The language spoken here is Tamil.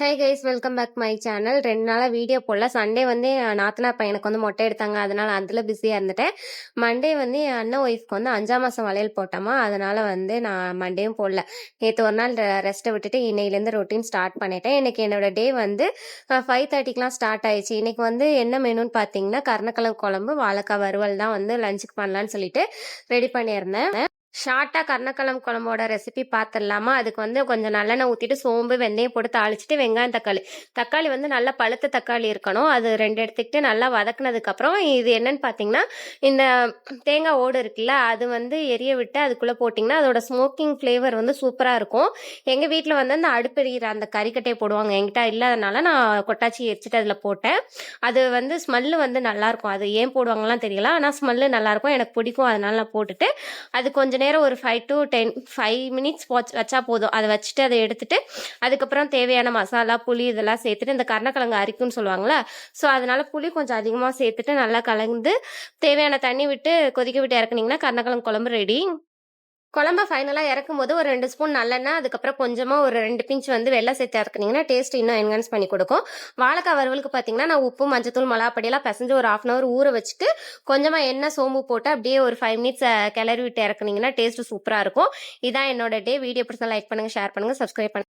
Hey guys welcome back my channel ரெண்டு நாளாக வீடியோ போடல. சண்டே வந்து நாத்தனா பையனுக்கு வந்து மொட்டை எடுத்தாங்க. அதனால அதில் பிஸியாக இருந்துட்டேன். மண்டே வந்து என் அண்ணன் ஒய்ஃப்க்கு வந்து அஞ்சாம் மாதம் வளையல் போட்டோமா அதனால வந்து நான் மண்டேயும் போடல. நேற்று ஒரு நாள் ரெஸ்ட்டை விட்டுட்டு இன்னையிலேருந்து ரொட்டீன் ஸ்டார்ட் பண்ணிட்டேன். எனக்கு என்னோட டே வந்து ஃபைவ் தேர்ட்டிக்கெலாம் ஸ்டார்ட் ஆயிடுச்சு. இன்றைக்கி வந்து என்ன மெனுன்னு பார்த்தீங்கன்னா கருணக்கிழங்கு குழம்பு வாழைக்காய் வறுவல் தான் வந்து லஞ்சுக்கு பண்ணலான்னு சொல்லிட்டு ரெடி பண்ணியிருந்தேன். ஷார்ட்டாக கருணக்கிழங்கு குழம்போட ரெசிபி பார்த்துடலாமா அதுக்கு வந்து கொஞ்சம் நல்லெண்ணெய் ஊற்றிட்டு சோம்பு வெந்தயம் போட்டு தாளிச்சிட்டு வெங்காயம் தக்காளி. தக்காளி வந்து நல்லா பழுத்த தக்காளி இருக்கணும். அது ரெண்டு எடுத்துக்கிட்டு நல்லா வதக்குனதுக்கப்புறம் இது என்னன்னு பார்த்தீங்கன்னா இந்த தேங்காய் ஓடு இருக்குல்ல அது வந்து எரிய விட்டு அதுக்குள்ளே போட்டிங்கன்னா அதோட ஸ்மோக்கிங் ஃப்ளேவர் வந்து சூப்பராக இருக்கும். எங்கள் வீட்டில் வந்து அந்த அடுப்பெறிகிற அந்த கறிக்கட்டையை போடுவாங்க. என்கிட்ட இல்லாதனால நான் கொட்டாச்சி எரிச்சிட்டு அதில் போட்டேன். அது வந்து ஸ்மெல்லு வந்து நல்லாயிருக்கும் அது ஏன் போடுவாங்கலாம் தெரியல. ஆனால் ஸ்மெல்லு நல்லாயிருக்கும் எனக்கு பிடிக்கும். அதனால நான் போட்டுட்டு அது கொஞ்ச நேரம் ஒரு five to ten five minutes வச்சா போதும். அதை வச்சுட்டு அதை எடுத்துட்டு அதுக்கப்புறம் தேவையான மசாலா புளி இதெல்லாம் சேர்த்துட்டு இந்த கருணக்கிழங்கு அரிக்குன்னு சொல்லுவாங்களா ஸோ அதனால புளி கொஞ்சம் அதிகமாக சேர்த்துட்டு நல்லா கலந்து தேவையான தண்ணி விட்டு கொதிக்க விட்டு இறக்குனீங்கன்னா கருணக்கிழங்கு குழம்பு ரெடி குழம்ப ஃபைனலாக இறக்கும் போது ஒரு ரெண்டு ஸ்பூன் நல்லெண்ணெய் அதுக்கப்புறம் கொஞ்சமாக ஒரு ரெண்டு பிஞ்ச் வந்து வெள்ளை சேர்த்து இறக்குனீங்கன்னா டேஸ்ட் இன்னும் என்ஹான்ஸ் பண்ணி கொடுக்கும். வாழைக்காய் வறுவலுக்கு பார்த்தீங்கன்னா நான் உப்பு மஞ்சத்தூள் மிளகாப்படியெல்லாம் பிசைஞ்சு ஒரு ஆஃப் அன் அவர் ஊற வச்சுட்டு கொஞ்சமாக எண்ணெய் சோம்பு போட்டு அப்படியே ஒரு ஃபைவ் மினிட்ஸ் கிளறி விட்டு இறக்குனீங்கன்னா டேஸ்ட் சூப்பராக இருக்கும். இதான் என்னோட டே வீடியோ பிடிச்சா லைக் பண்ணுங்கள் ஷேர் பண்ணுங்கள் சப்ஸ்கிரைப் பண்ணுங்கள்